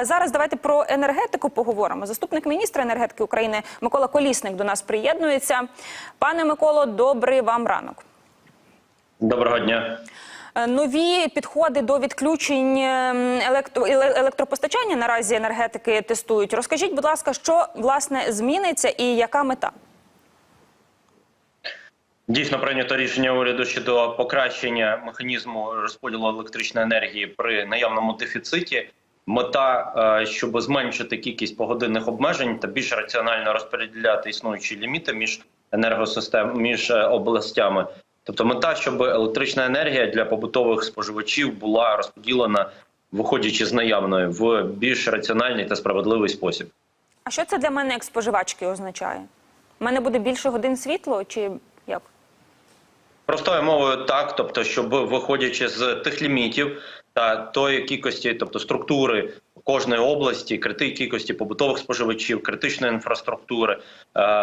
А зараз давайте про енергетику поговоримо. Заступник міністра енергетики України Микола Колісник до нас приєднується. Пане Миколо, добрий вам ранок. Доброго дня. Е, Нові підходи до відключень ем, електро- електропостачання наразі енергетики тестують. Розкажіть, будь ласка, що власне зміниться і яка мета? Дійсно прийнято рішення уряду щодо покращення механізму розподілу електричної енергії при наявному дефіциті. Мета, е, щоб зменшити кількість погодинних обмежень та більш раціонально розподіляти існуючі ліміти між енергосистем між е, областями. Тобто, мета, щоб електрична енергія для побутових споживачів була розподілена, виходячи з наявної, в більш раціональний та справедливий спосіб. А що це для мене як споживачки означає? У мене буде більше годин світло чи як? Простою мовою так, тобто, щоб виходячи з тих лімітів та тої кількості, тобто структури кожної області, критичної кількості побутових споживачів, критичної інфраструктури е,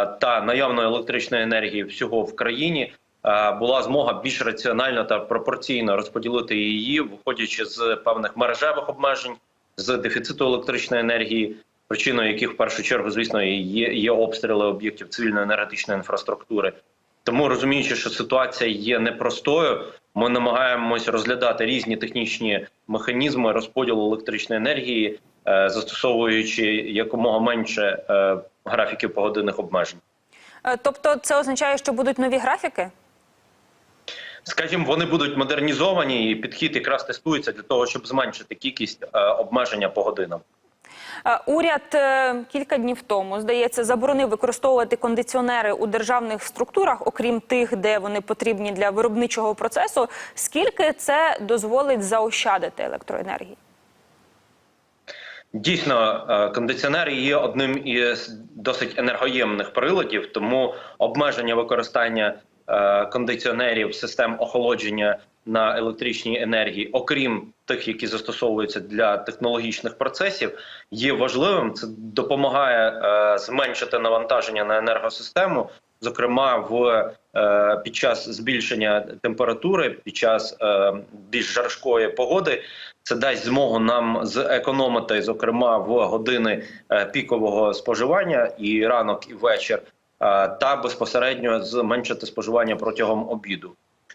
та наявної електричної енергії всього в країні. е, Була змога більш раціонально та пропорційно розподілити її, виходячи з певних мережевих обмежень, з дефіциту електричної енергії, причиною яких в першу чергу, звісно, є, є обстріли об'єктів цивільної енергетичної інфраструктури. Тому розуміючи, що ситуація є непростою, ми намагаємось розглядати різні технічні механізми розподілу електричної енергії, е, застосовуючи якомога менше е, графіків погодинних обмежень. Е, Тобто це означає, що будуть нові графіки? Скажімо, вони будуть модернізовані, і підхід якраз тестується для того, щоб зменшити кількість обмеження по годинам. Е, Уряд е, кілька днів тому, здається, заборонив використовувати кондиціонери у державних структурах, окрім тих, де вони потрібні для виробничого процесу. Скільки це дозволить заощадити електроенергії? Дійсно, е, кондиціонери є одним із досить енергоємних приладів, тому обмеження використання кондиціонерів систем охолодження на електричній енергії, окрім тих, які застосовуються для технологічних процесів, є важливим. Це допомагає е, зменшити навантаження на енергосистему, зокрема в е, під час збільшення температури, під час е, більш жаркої погоди. Це дасть змогу нам зекономити, зокрема в години е, пікового споживання і ранок, і вечір, е, та безпосередньо зменшити споживання протягом обіду.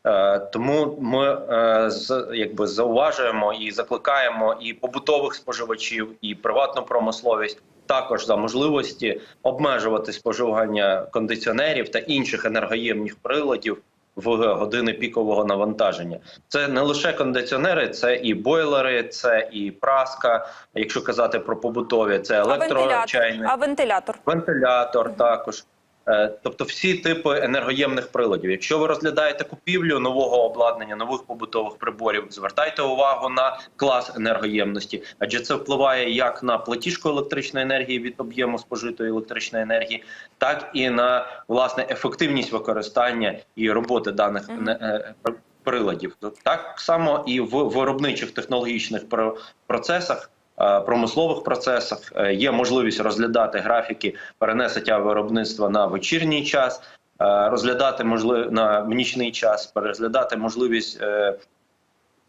Е, Тому ми е, якби зауважуємо і закликаємо і побутових споживачів, і приватну промисловість також за можливості обмежувати споживання кондиціонерів та інших енергоємних приладів в години пікового навантаження. Це не лише кондиціонери, це і бойлери, це і праска. Якщо казати про побутові, це А вентилятор? електрочайник, А вентилятор? вентилятор також. Е, Тобто всі типи енергоємних приладів. Якщо ви розглядаєте купівлю нового обладнання, нових побутових приборів, звертайте увагу на клас енергоємності, адже це впливає як на платіжку електричної енергії від об'єму спожитої електричної енергії, так і на власне ефективність використання і роботи даних е, е, пр- приладів. Так само і в виробничих технологічних про- процесах промислових процесах е, є можливість розглядати графіки перенесення виробництва на вечірній час, е, розглядати можливо на нічний час, переглядати можливість. е,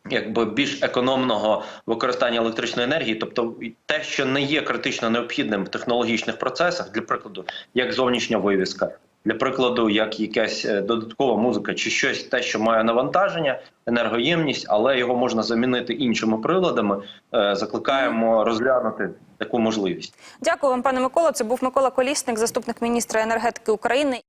Якби більш економного використання електричної енергії, тобто те, що не є критично необхідним в технологічних процесах, для прикладу, як зовнішня вивіска, для прикладу, як якась е, додаткова музика, чи щось те, що має навантаження, енергоємність, але його можна замінити іншими приладами. Е, Закликаємо розглянути таку можливість. Дякую вам, пане Микола. Це був Микола Колісник, заступник міністра енергетики України.